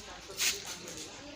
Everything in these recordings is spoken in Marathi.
想说的非常有意思。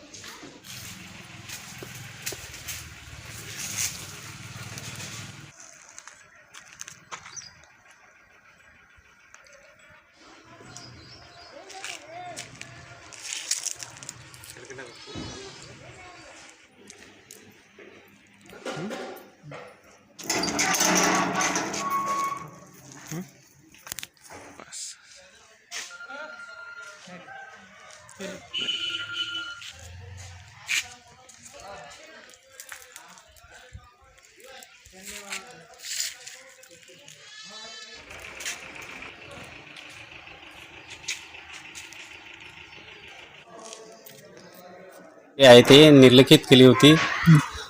जे आहे ते निर्लिखित केली होती.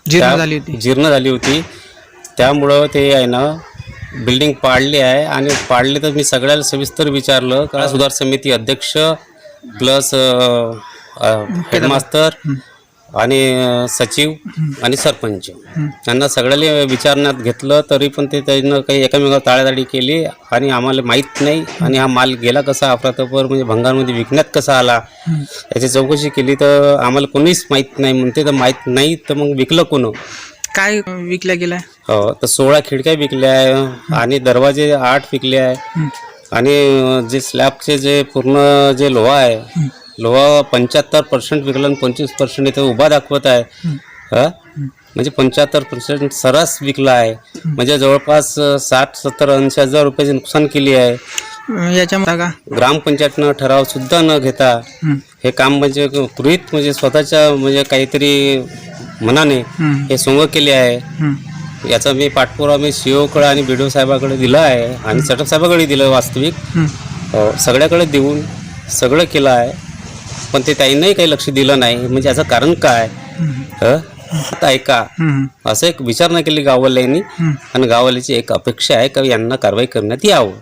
जीर्ण त्या- झाली होती. जीर्ण झाली होती. त्यामुळं ते आहे ना बिल्डिंग पाडली आहे आणि पाडली तर मी सगळ्याला सविस्तर विचारलं का सुधार समिती अध्यक्ष प्लस हेडमास्तर आणि सचिव आणि सरपंच. यांना सगळ्याला विचारण्यात घेतलं तरी पण ते त्यानं काही एकामेकावर टाळाटाळी केली आणि आम्हाला माहीत नाही. आणि हा माल गेला कसा अफरातफर म्हणजे भंगारमध्ये विकण्यात कसा आला याची चौकशी केली तर आम्हाला कोणीच माहीत नाही. म्हणते तर माहीत नाही तर मग विकलं कोण? काय विकल्या गेलाय? हो तर सोळा खिडक्या विकल्या आहे आणि दरवाजे आठ विकले आहे. आणि जे स्लॅबचे जे पूर्ण जे लोहा आहे लोहा पंच्याहत्तर पर्सेंट विकला आणि पंचवीस पर्सेंट इथे उभा दाखवत आहे. हा? म्हणजे पंच्याहत्तर पर्सेंट सरस विकला आहे. म्हणजे जवळपास साठ सत्तर ऐंशी हजार रुपयाची नुकसान केली आहे. याच्या का? ग्रामपंचायतनं ठराव सुद्धा न घेता हं. काम म्हणजे गृहित म्हणजे स्वतःच्या म्हणजे काहीतरी मनाने हं. सोंग केले आहे. याचा मी पाठपुरावा मी सीओकडे आणि बी साहेबाकडे दिला आहे. आणि सटक साहेबाकडे दिलं वास्तविक. सगळ्याकडे देऊन सगळं केलं आहे. पण ते त्यांनाही काही लक्ष दिलं नाही म्हणजे याचं कारण काय? आता ऐका हं. असं एक विचार नाही केली गाववाल्यांनी. आणि गाववाल्याची एक अपेक्षा आहे का यांना कारवाई करण्यात यावं.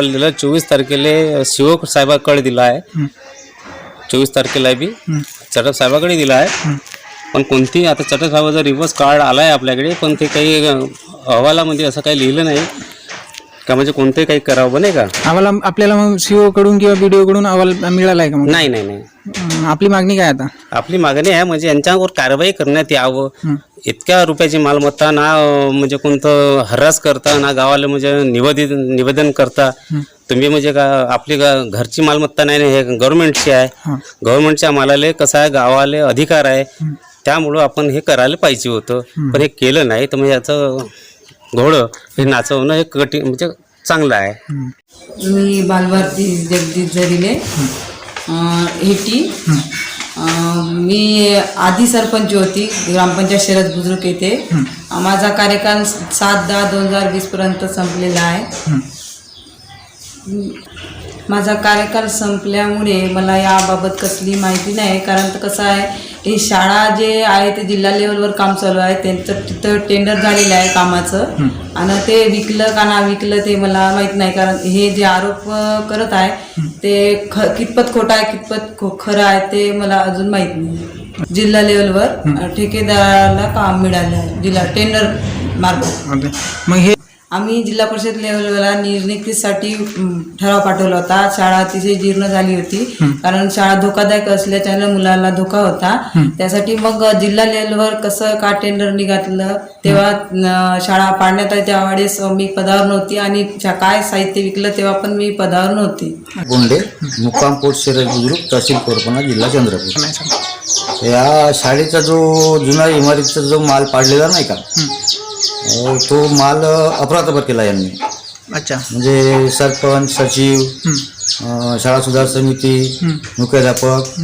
दिलं चोवीस तारखेला सीओ साहेबाकडे दिला आहे. चोवीस तारखेला बी. चटक साहेबाकडे दिला आहे. पण कोणती आता चटक साहेबाचा रिव्हर्स कार्ड आला आहे आपल्याकडे पण ते काही अ, अहवालामध्ये असं काही लिहिलं नाही का म्हणजे कोणतंही काही करावं नाही का? आम्हाला आपल्याला मग सीओ कडून किंवा बीडीओ कडून अहवाल मिळालाय का मग? नाही नाही नाही. अं, आपली मागणी काय आता? आपली मागणी आहे म्हणजे यांच्यावर कारवाई करण्यात यावं. इतक्या रुपयाची मालमत्ता ना अ, म्हणजे कोणतं हरास करता ना गावाला म्हणजे निवेदन निवेदन करता. तुम्ही म्हणजे का आपली घरची मालमत्ता नाही ना, हे गव्हर्नमेंटची आहे. गव्हर्नमेंटच्या मालाले कसं आहे गावाले अधिकार आहे. त्यामुळं आपण हे करायला पाहिजे होतं. पण हे केलं नाही तर म्हणजे याचं घोडं हे नाचवणं हे कठीण म्हणजे चांगलं आहे. मी बालभारती जगदीश जरिले अं, हेटी. अं, मी आधी सरपंच होती ग्रामपंचायत शरद बुजुर्ग येथे. माझा कार्यकाल सात दहा दोन हजार वीसपर्यंत संपलेला आहे. माझा कार्यकाल संपल्यामुळे मला याबाबत कसली माहिती नाही कारण तर कसं आहे हे शाळा जे आहे ते जिल्हा लेवलवर काम चालू आहे. त्यांचं तिथं टेंडर झालेलं आहे कामाचं. आणि ते विकलं का ना विकलं ते मला माहीत नाही कारण हे जे आरोप करत आहे ते ख कितपत खोटं आहे कितपत खो- खरं आहे ते मला अजून माहीत नाही. जिल्हा लेवलवर ठेकेदाराला काम मिळालं आहे जिल्हा टेंडर मार्फत. मग हे आम्ही जिल्हा परिषद लेवलला निर्नियुक्तीसाठी अम, ठराव पाठवला होता. शाळा अतिशय जीर्ण झाली होती. कारण शाळा धोकादायक असल्याच्यानं मुलाला धोका होता. त्यासाठी मग जिल्हा लेवलवर कसं का टेंडर निघातलं तेव्हा शाळा पाडण्यात आली. त्यावेळेस मी पदावर नव्हती आणि काय साहित्य विकलं तेव्हा पण मी पदावर नव्हती. गोंडे मुक्काम शरद बुद्रुक तहसील कोरपणा जिल्हा चंद्रपूर. या शाळेचा जो जुना इमारतीचा जो माल पाडलेला नाही का? तो माल अपरातपर केला यांनी. अच्छा. म्हणजे सरपंच सचिव हं. शाळा सुधार समिती मुख्याध्यापक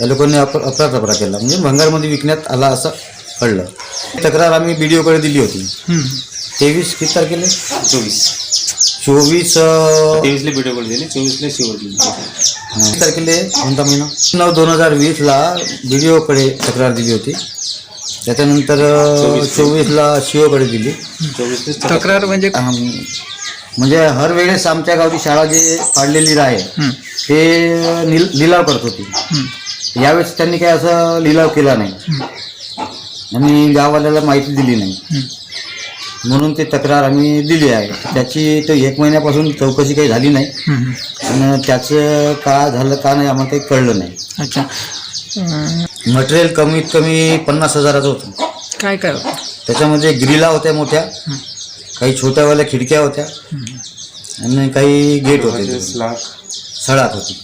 या लोकांनी अप अपरातपरा केला. म्हणजे भंगारमध्ये विकण्यात आला असं कळलं. तक्रार आम्ही बी डी ओकडे दिली होती. हं. तेवीस किती तारखेला? चोवीस. चोवीस तेवीसला कॉल दिली चोवीसला शिव किती तारखेला? कोणता महिना? नऊ दोन हजार वीसला बी डी ओकडे तक्रार दिली होती. त्याच्यानंतर चोवीसला सीओकडे दिली. चोवीसला तक्रार म्हणजे? म्हणजे हर वेळेस आमच्या गावची शाळा जे पाडलेली आहे हं. ते निल लिलाव करत होती. यावेळेस त्यांनी काही असं लिलाव केला नाही. आणि गाववाल्याला माहिती दिली नाही. म्हणून ते तक्रार आम्ही दिली आहे. त्याची तर एक महिन्यापासून चौकशी काही झाली नाही. आणि त्याचं का झालं का नाही आम्हाला काही कळलं नाही. अच्छा. मटेरियल कमीत कमी पन्नास हजाराचं होतं. काय काय होतं? त्याच्यामध्ये ग्रिला होत्या मोठ्या काही छोट्यावाल्या खिडक्या होत्या आणि काही गेट होते. सळात होती.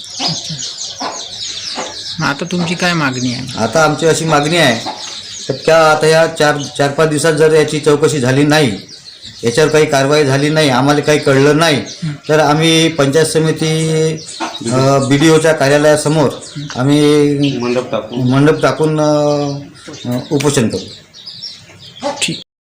मग आता तुमची काय मागणी आहे? आता आमची अशी मागणी आहे तर त्या आता या चार चार पाच दिवसात जर याची चौकशी झाली नाही याच्यावर काही कारवाई झाली नाही आम्हाला काही कळलं नाही. तर आम्ही पंचायत समिती बी डी ओच्या कार्यालयासमोर आम्ही मंडप टाकून. मंडप टाकून उपोषण करू. ठीक.